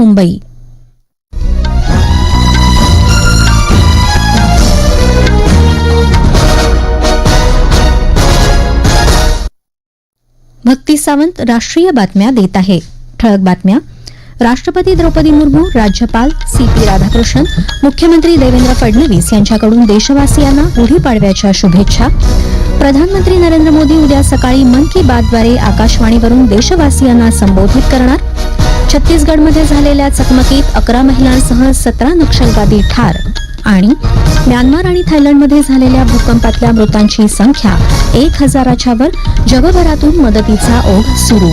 मुंबई. भक्ती सावंत राष्ट्रीय बातम्या देत आहे. ठळक बातम्या. राष्ट्रपती द्रौपदी मुर्मू राज्यपाल सी पी राधाकृष्णन मुख्यमंत्री देवेंद्र फडणवीस यांच्याकडून देशवासियांना गुढीपाडव्याच्या शुभेच्छा. प्रधानमंत्री नरेंद्र मोदी उद्या सकाळी मन की बातद्वारे आकाशवाणीवरून देशवासियांना संबोधित करणार. छत्तीसगडमध्ये झालेल्या चकमकीत अकरा महिलांसह सतरा नक्षलवादी ठार. आणि म्यानमार आणि थायलंडमध्ये झालेल्या भूकंपातल्या मृतांची संख्या एक हजाराच्या वर जगभरातून मदतीचा ओघ सुरू.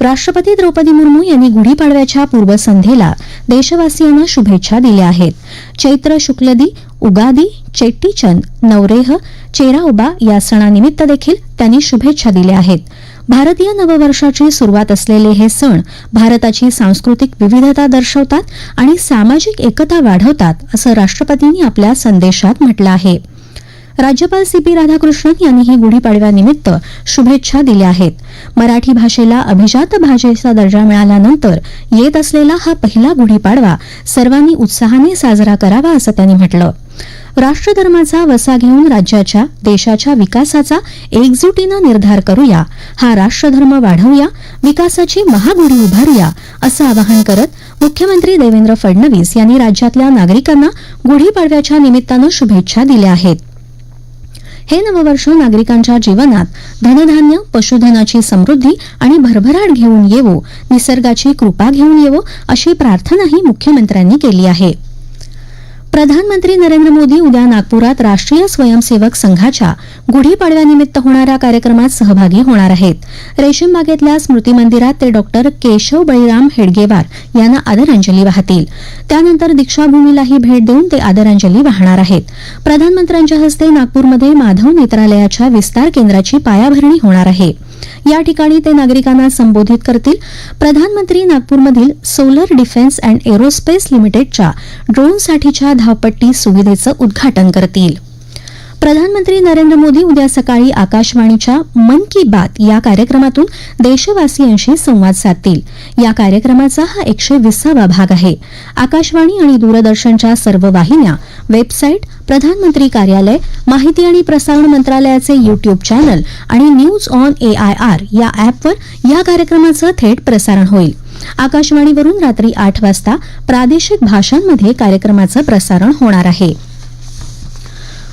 राष्ट्रपती द्रौपदी मुर्मू यांनी गुढीपाडव्याच्या पूर्वसंध्येला देशवासियांना शुभेच्छा दिल्या आहेत. चैत्र शुक्लदी उगादी चेट्टीचंद नवरेह चेराओबा या सणानिमित्त देखील त्यांनी शुभेच्छा दिल्या आहेत. भारतीय नववर्षाची सुरुवात असलेले हे सण भारताची सांस्कृतिक विविधता दर्शवतात आणि सामाजिक एकता वाढवतात असं राष्ट्रपतींनी आपल्या संदेशात म्हटलं आहे. राज्यपाल सी पी राधाकृष्णन यांनीही गुढीपाडव्यानिमित्त शुभेच्छा दिल्या आहेत. मराठी भाषेला अभिजात भाषेचा दर्जा मिळाल्यानंतर येत असलेला हा पहिला गुढीपाडवा सर्वांनी उत्साहाने साजरा करावा असं त्यांनी म्हटलं. राष्ट्रधर्माचा वसा घेऊन राज्याच्या देशाच्या विकासाचा एकजुटीनं निर्धार करूया. हा राष्ट्रधर्म वाढवूया विकासाची महागुढी उभारूया असं आवाहन करत मुख्यमंत्री देवेंद्र फडणवीस यांनी राज्यातल्या नागरिकांना गुढीपाडव्याच्या निमित्तानं शुभेच्छा दिल्या आहेत. हे नववर्ष नागरिकांच्या जीवनात धनधान्य पशुधनाची समृद्धी आणि भरभराट घेऊन येवो निसर्गाची कृपा घेऊन येवो अशी प्रार्थनाही मुख्यमंत्र्यांनी केली आहे. प्रधानमंत्री नरेंद्र मोदी उद्या नागपुरात राष्ट्रीय स्वयंसेवक संघाच्या गुढीपाडव्यानिमित्त होणाऱ्या कार्यक्रमात सहभागी होणार आहेत. रेशीमबागेतल्या स्मृती मंदिरात ते डॉक्टर केशव बळीराम हेडगेवार यांना आदरांजली वाहतील. त्यानंतर दीक्षाभूमीलाही भेट देऊन ते आदरांजली वाहणार आहेत. प्रधानमंत्र्यांच्या हस्ते नागपूरमध्ये माधव नेत्रालयाच्या विस्तार केंद्राची पायाभरणी होणार आहे. या ठिकाणी ते नागरिकांना संबोधित करतील. प्रधानमंत्री नागपूरमधील सोलर डिफेन्स अँड एरोस्पेस लिमिटेडच्या ड्रोनसाठीच्या धावपट्टी सुविधेचं उद्घाटन करतील. प्रधानमंत्री नरेंद्र मोदी उद्या सकाळी आकाशवाणीच्या मन की बात या कार्यक्रमातून देशवासियांशी संवाद साधतील. या कार्यक्रमाचा हा एकशे वीसावा भाग आहे. आकाशवाणी आणि दूरदर्शनच्या सर्व वाहिन्या वेबसाईट प्रधानमंत्री कार्यालय माहिती आणि प्रसारण मंत्रालयाचे युट्यूब चॅनल आणि न्यूज ऑन एआयआर या ॲपवर या कार्यक्रमाचं थेट प्रसारण होईल. आकाशवाणीवरून रात्री आठ वाजता प्रादेशिक भाषांमध्ये कार्यक्रमाचं प्रसारण होणार आहे.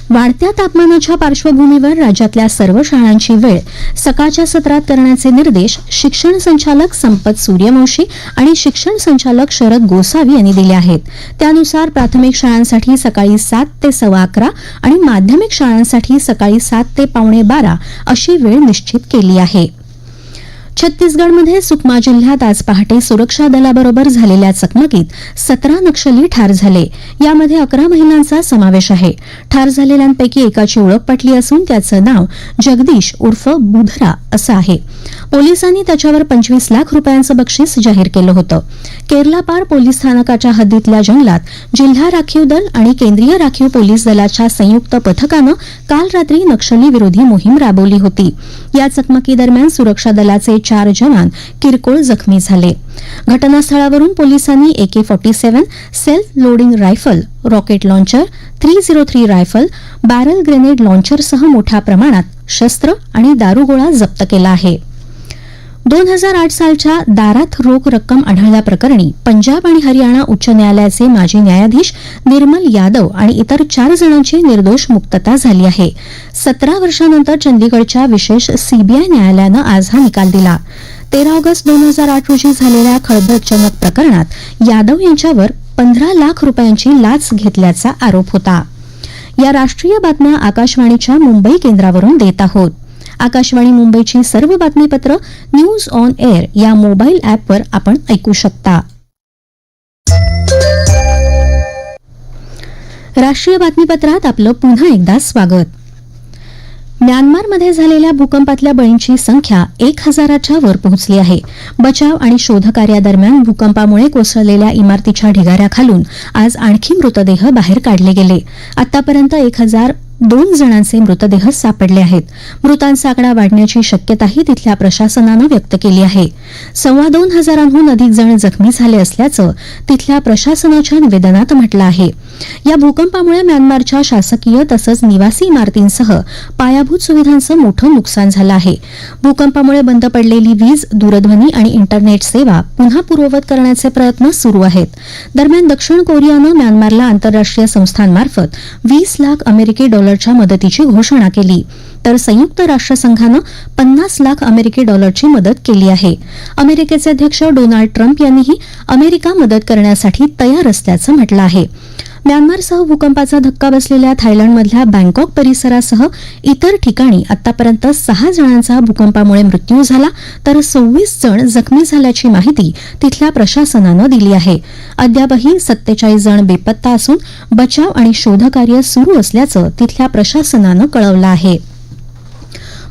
वाढत्या तापमानाच्या पार्श्वभूमीवर राज्यातल्या सर्व शाळांची वेळ सकाळच्या सत्रात करण्याचे निर्देश शिक्षण संचालक संपत सूर्यवंशी आणि शिक्षण संचालक शरद गोसावी यांनी दिले आहेत. त्यानुसार प्राथमिक शाळांसाठी सकाळी सात ते सव्वा अकरा आणि माध्यमिक शाळांसाठी सकाळी सात ते पावणे बारा अशी वेळ निश्चित केली आहे. छत्तीसगडमध्ये सुकमा जिल्ह्यात आज पहाटे सुरक्षा दलाबरोबर झालेल्या चकमकीत सतरा नक्षली ठार झाले. यामध्ये अकरा महिलांचा समावेश आहे. ठार झालेल्यांपैकी एकाची ओळख पटली असून त्याचं नाव जगदीश उर्फ बुधरा असं आहे. पोलिसांनी त्याच्यावर पंचवीस लाख रुपयांचं बक्षीस जाहीर केलं होतं. केरलापार पोलीस स्थानकाच्या हद्दीतल्या जंगलात जिल्हा राखीव दल आणि केंद्रीय राखीव पोलीस दलाच्या संयुक्त पथकानं काल रात्री नक्षली विरोधी मोहीम राबवली होती. या चकमकीदरम्यान सुरक्षा दलाचे चार जवान किरकोळ जखमी झाले. घटनास्थळावरून पोलिसांनी AK forty seven self loading rifle rocket launcher three zero three rifle barrel grenade लॉन्चरसह मोठ्या प्रमाणात शस्त्र आणि दारुगोळा जप्त केला आहे. दोन हजार आठ सालच्या दारात रोख रक्कम आढळल्याप्रकरणी पंजाब आणि हरियाणा उच्च न्यायालयाचे माजी न्यायाधीश निर्मल यादव आणि इतर चार जणांची निर्दोष मुक्तता झाली आहे. सतरा वर्षानंतर चंदीगडच्या विशेष सीबीआय न्यायालयानं आज हा निकाल दिला. तेरा ऑगस्ट दोन हजार आठ रोजी झालेल्या खळबळजनक प्रकरणात यादव यांच्यावर पंधरा लाख रुपयांची लाच घेतल्याचा आरोप होता. या राष्ट्रीय बातम्या आकाशवाणीच्या मुंबई केंद्रावरून देत आहोत. आकाशवाणी मुंबईची सर्व बातमीपत्र न्यूज ऑन एअर या मोबाईल ॲपवर आपण ऐकू शकता. राष्ट्रीय बातमीपत्रात आपलं पुन्हा एकदा स्वागत. म्यानमारमध्ये झालेल्या भूकंपातल्या बळींची संख्या एक हजाराच्या वर पोहोचली आहे. बचाव आणि शोधकार्यादरम्यान भूकंपामुळे कोसळलेल्या इमारतीच्या ढिगाऱ्याखालून आज आणखी मृतदेह बाहेर काढले गेले. आतापर्यंत एक हजार दोन जणांचे मृतदेह सापडले आहेत. मृतांचा आकडा वाढण्याची शक्यताही तिथल्या प्रशासनानं व्यक्त केली आहे. सव्वा दोन हजारांहून अधिक जण जखमी झाले असल्याचं तिथल्या प्रशासनाच्या निवेदनात म्हटलं आहे. या भूकंपामुळे म्यानमारच्या शासकीय तसंच निवासी इमारतींसह पायाभूत सुविधांचं मोठं नुकसान झालं आहे. भूकंपामुळे बंद पडलेली वीज दूरध्वनी आणि इंटरनेट सेवा पुन्हा पूर्ववत करण्याचे प्रयत्न सुरू आहेत. दरम्यान दक्षिण कोरियानं म्यानमारला आंतरराष्ट्रीय संस्थांमार्फत वीस लाख अमेरिकी डॉलर डॉलरच्या मदतीची घोषणा केली. तर संयुक्त राष्ट्रसंघानं पन्नास लाख अमेरिकी डॉलरची मदत केली आहे. अमेरिकेचे अध्यक्ष डोनाल्ड ट्रम्प यांनीही अमेरिका मदत करण्यासाठी तयार असल्याचं म्हटलं आहे. म्यानमारसह भूकंपाचा धक्का बसलेल्या थायलंडमधल्या बँकॉक परिसरासह इतर ठिकाणी आतापर्यंत सहा जणांचा भूकंपामुळे मृत्यू झाला तर सव्वीस जण जखमी झाल्याची माहिती तिथल्या प्रशासनानं दिली आहे. अद्यापही सत्तेचाळीस जण बेपत्ता असून बचाव आणि शोधकार्य सुरू असल्याचं तिथल्या प्रशासनानं कळवलं आहे.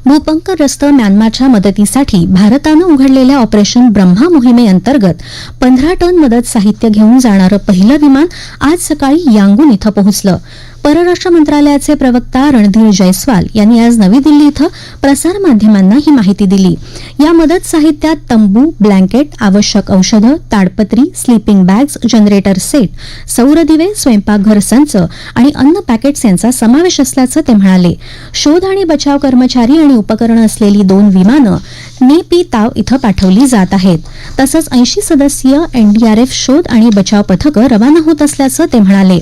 भूपंकरग्रस्त म्यानमारच्या मदतीसाठी भारतानं उघडलेल्या ऑपरेशन ब्रह्मा मोहिमेअंतर्गत पंधरा टन मदत साहित्य घेऊन जाणारं पहिलं विमान आज सकाळी यांगून इथं पोहोचलं. परराष्ट्र मंत्रालयाचे प्रवक्ता रणधीर जयस्वाल यांनी आज नवी दिल्ली इथं प्रसारमाध्यमांना ही माहिती दिली. या मदत साहित्यात तंबू ब्लँकेट आवश्यक औषधं ताडपत्री स्लीपिंग बॅग्स जनरेटर सेट सौर दिवे स्वयंपाकघर संच आणि अन्न पॅकेट्स यांचा समावेश असल्याचं ते म्हणाले. शोध आणि बचाव कर्मचारी आणि उपकरणं असलेली दोन विमानं नेपी ताव इथं पाठवली जात आहेत. तसंच ऐंशी सदस्यीय एनडीआरएफ शोध आणि बचाव पथकं रवाना होत असल्याचं ते म्हणाले.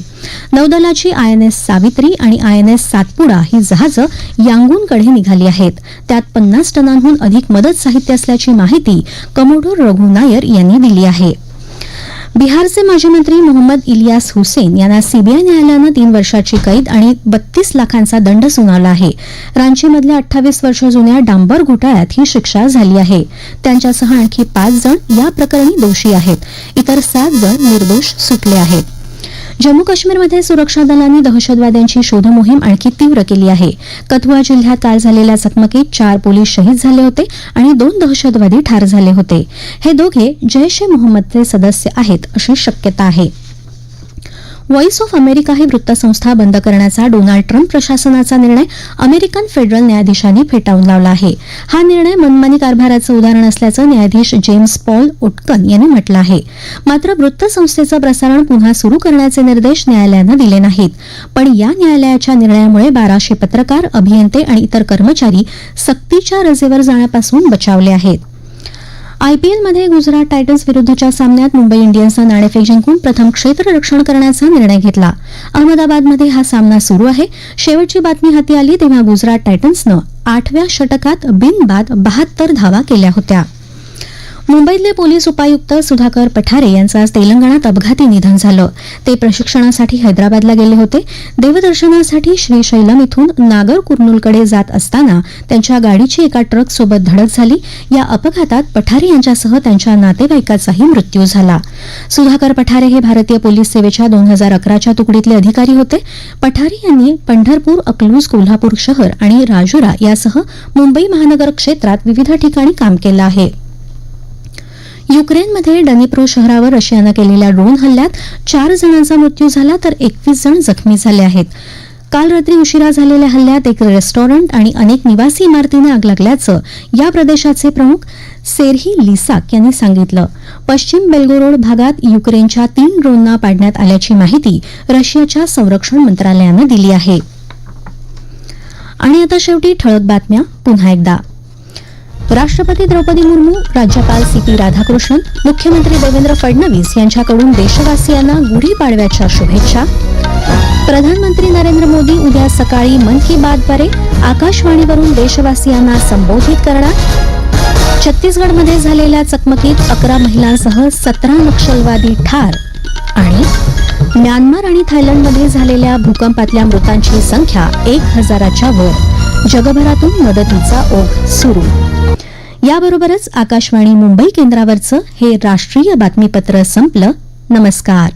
नौदलाची आयएनएस सावित्री आणि आयएनएस सातपुडा ही जहाजं यांगूनकडे निघाली आहेत. त्यात पन्नास टनांहून अधिक मदत साहित्य असल्याची माहिती कमोडोर रघु नायर यांनी दिली आहे. बिहारचे माजी मंत्री मोहम्मद इलियास हुसेन यांना सीबीआय न्यायालयानं तीन वर्षाची कैद आणि बत्तीस लाखांचा दंड सुनावला आहे. रांचीमधल्या अठ्ठावीस वर्ष जुन्या डांबर घोटाळ्यात ही शिक्षा झाली आहे. त्यांच्यासह आणखी पाच जण या प्रकरणी दोषी आहेत. इतर सात जण निर्दोष सुटले आहेत. जम्मू काश्मीरमध्ये सुरक्षा दलांनी दहशतवाद्यांची शोधमोहीम आणखी तीव्र केली आहे. कथुआ जिल्ह्यात काल झालेल्या चकमकीत चार पोलीस शहीद झाले होते आणि दोन दहशतवादी ठार झाले होते. हे दोघे जैश ए मोहम्मदचे सदस्य आहेत अशी शक्यता आहे. व्हॉइस ऑफ अमेरिका ही वृत्तसंस्था बंद करण्याचा डोनाल्ड ट्रम्प प्रशासनाचा निर्णय अमेरिकन फेडरल न्यायाधीशांनी फेटाळून लावला आहे. हा निर्णय मनमानी कारभाराचं उदाहरण असल्याचं न्यायाधीश जेम्स पॉल उटकन यांनी म्हटलं आहे. मात्र वृत्तसंस्थेचं प्रसारण पुन्हा सुरू करण्याचे निर्देश न्यायालयानं दिले नाहीत. पण या न्यायालयाच्या निर्णयामुळे बाराशे पत्रकार अभियंते आणि इतर कर्मचारी सक्तीच्या रजेवर जाण्यापासून बचावले आहेत. आयपीएलमध्ये गुजरात टायटन्स विरुद्धच्या सामन्यात मुंबई इंडियन्सनं नाणेफेक जिंकून प्रथम क्षेत्ररक्षण करण्याचा निर्णय घेतला. अहमदाबादमध्ये हा सामना सुरू आहे. शेवटची बातमी हाती आली तेव्हा गुजरात टायटन्सनं आठव्या षटकात बिनबाद बहात्तर धावा केल्या होत्या. मुंबईतले पोलीस उपायुक्त सुधाकर पठारे यांचं आज तेलंगणात अपघाती निधन झालं. ते प्रशिक्षणासाठी हैदराबादला गेले होते. देवदर्शनासाठी श्रीशैलम इथून नागर कुर्नूलकडे जात असताना त्यांच्या गाडीची एका ट्रकसोबत धडक झाली. या अपघातात पठारे यांच्यासह त्यांच्या नातेवाईकाचाही मृत्यू झाला. सुधाकर पठारे हे भारतीय पोलीस सेवेच्या दोन हजार अकराच्या तुकडीतले अधिकारी होते. पठारे यांनी पंढरपूर अकलूज कोल्हापूर शहर आणि राजुरा यासह मुंबई महानगर क्षेत्रात विविध ठिकाणी काम केलं आहे. युक्रेनमध्ये डनिप्रो शहरावर रशियानं केलेल्या ड्रोन हल्ल्यात चार जणांचा मृत्यू झाला तर एकवीस जण जखमी झाले आहेत. काल रात्री उशिरा झालेल्या हल्ल्यात एक रेस्टॉरंट आणि अनेक निवासी इमारतींना आग लागल्याचं या प्रदेशाचे प्रमुख सेरही लिसाक यांनी सांगितलं. पश्चिम बेल्गोरोड भागात युक्रेनच्या तीन ड्रोनना पाडण्यात आल्याची माहिती रशियाच्या संरक्षण मंत्रालयानं दिली आहे. आणि आता शेवटी ठळक बातम्या पुन्हा एकदा. राष्ट्रपती द्रौपदी मुर्मू राज्यपाल सी पी राधाकृष्णन मुख्यमंत्री देवेंद्र फडणवीस यांच्याकडून देशवासियांना गुढीपाडव्याच्या शुभेच्छा. प्रधानमंत्री नरेंद्र मोदी उद्या सकाळी मन की बातद्वारे आकाशवाणीवरून देशवासियांना संबोधित करणार. छत्तीसगडमध्ये झालेल्या चकमकीत अकरा महिलांसह सतरा नक्षलवादी ठार आणि म्यानमार आणि थायलंडमध्ये झालेल्या भूकंपातल्या मृतांची संख्या एक हजाराच्या वर. जगभरातून मदतीचा ओघ सुरू. याबरोबरच आकाशवाणी मुंबई केंद्रावरचं हे राष्ट्रीय बातमीपत्र संपलं. नमस्कार.